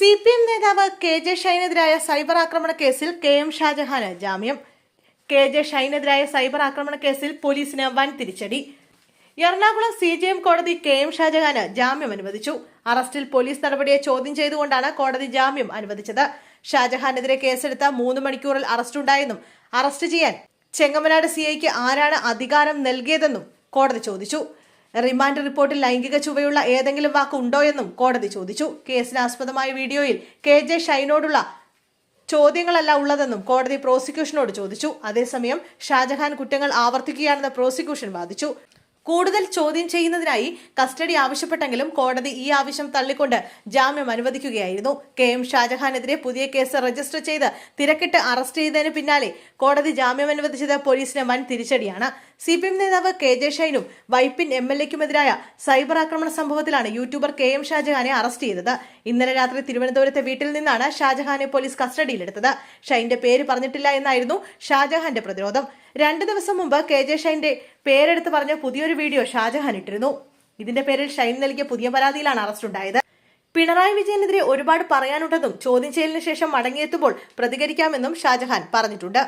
C P M നേതാവ് K J ഷൈനെതിരായ cyber ആക്രമണ കേസിൽ കെ എം ഷാജഹാന് ജാമ്യം. കെ ജെ ഷൈനെതിരായ സൈബർ ആക്രമണ കേസിൽ പോലീസിന് വൻ തിരിച്ചടി എറണാകുളം സി ജെ എം കോടതി കെ എം ഷാജഹാന് ജാമ്യം അനുവദിച്ചു. അറസ്റ്റിൽ പോലീസ് നടപടിയെ ചോദ്യം ചെയ്തുകൊണ്ടാണ് കോടതി ജാമ്യം അനുവദിച്ചത്. ഷാജഹാനെതിരെ കേസെടുത്ത മൂന്ന് മണിക്കൂറിൽ അറസ്റ്റുണ്ടായെന്നും അറസ്റ്റ് ചെയ്യാൻ ചെങ്ങമനാട് സി ഐക്ക് ആരാണ് അധികാരം നൽകിയതെന്നും കോടതി ചോദിച്ചു. റിമാൻഡ് റിപ്പോർട്ടിൽ ലൈംഗിക ചുവയുള്ള ഏതെങ്കിലും വാക്ക് ഉണ്ടോയെന്നും കോടതി ചോദിച്ചു. കേസിന് ആസ്പദമായ വീഡിയോയിൽ കെ ജെ ഷൈനോടുള്ള ചോദ്യങ്ങളല്ല ഉള്ളതെന്നും കോടതി പ്രോസിക്യൂഷനോട് ചോദിച്ചു. അതേസമയം ഷാജഹാൻ കുറ്റങ്ങൾ ആവർത്തിക്കുകയാണെന്ന് പ്രോസിക്യൂഷൻ വാദിച്ചു. കൂടുതൽ ചോദ്യം ചെയ്യുന്നതിനായി കസ്റ്റഡി ആവശ്യപ്പെട്ടെങ്കിലും കോടതി ഈ ആവശ്യം തള്ളിക്കൊണ്ട് ജാമ്യം അനുവദിക്കുകയായിരുന്നു. കെ എം ഷാജഹാനെതിരെ പുതിയ കേസ് രജിസ്റ്റർ ചെയ്ത് തിരക്കിട്ട് അറസ്റ്റ് ചെയ്തതിന് പിന്നാലെ കോടതി ജാമ്യം അനുവദിച്ചത് പോലീസിന് വൻ തിരിച്ചടിയാണ്. സി പി എം നേതാവ് കെ ജെ ഷൈനും വൈപ്പിൻ എം എൽ എക്കുമെതിരായ സൈബർ ആക്രമണ സംഭവത്തിലാണ് യൂട്യൂബർ കെ എം ഷാജഹാനെ അറസ്റ്റ് ചെയ്തത്. ഇന്നലെ രാത്രി തിരുവനന്തപുരത്തെ വീട്ടിൽ നിന്നാണ് ഷാജഹാനെ പോലീസ് കസ്റ്റഡിയിലെടുത്തത്. ഷൈന്റെ പേര് പറഞ്ഞിട്ടില്ല എന്നായിരുന്നു ഷാജഹാന്റെ പ്രതിരോധം. രണ്ടു ദിവസം മുമ്പ് കെ ജെ ഷൈന്റെ പേരെടുത്ത് പറഞ്ഞ പുതിയൊരു വീഡിയോ ഷാജഹാൻ ഇട്ടിരുന്നു. ഇതിന്റെ പേരിൽ ഷൈൻ നൽകിയ പുതിയ പരാതിയിലാണ് അറസ്റ്റ് ഉണ്ടായത്. പിണറായി വിജയനെതിരെ ഒരുപാട് പറയാനുണ്ടെന്നും ചോദ്യം ചെയ്യലിന് ശേഷം മടങ്ങിയെത്തുമ്പോൾ പ്രതികരിക്കാമെന്നും ഷാജഹാൻ പറഞ്ഞിട്ടുണ്ട്.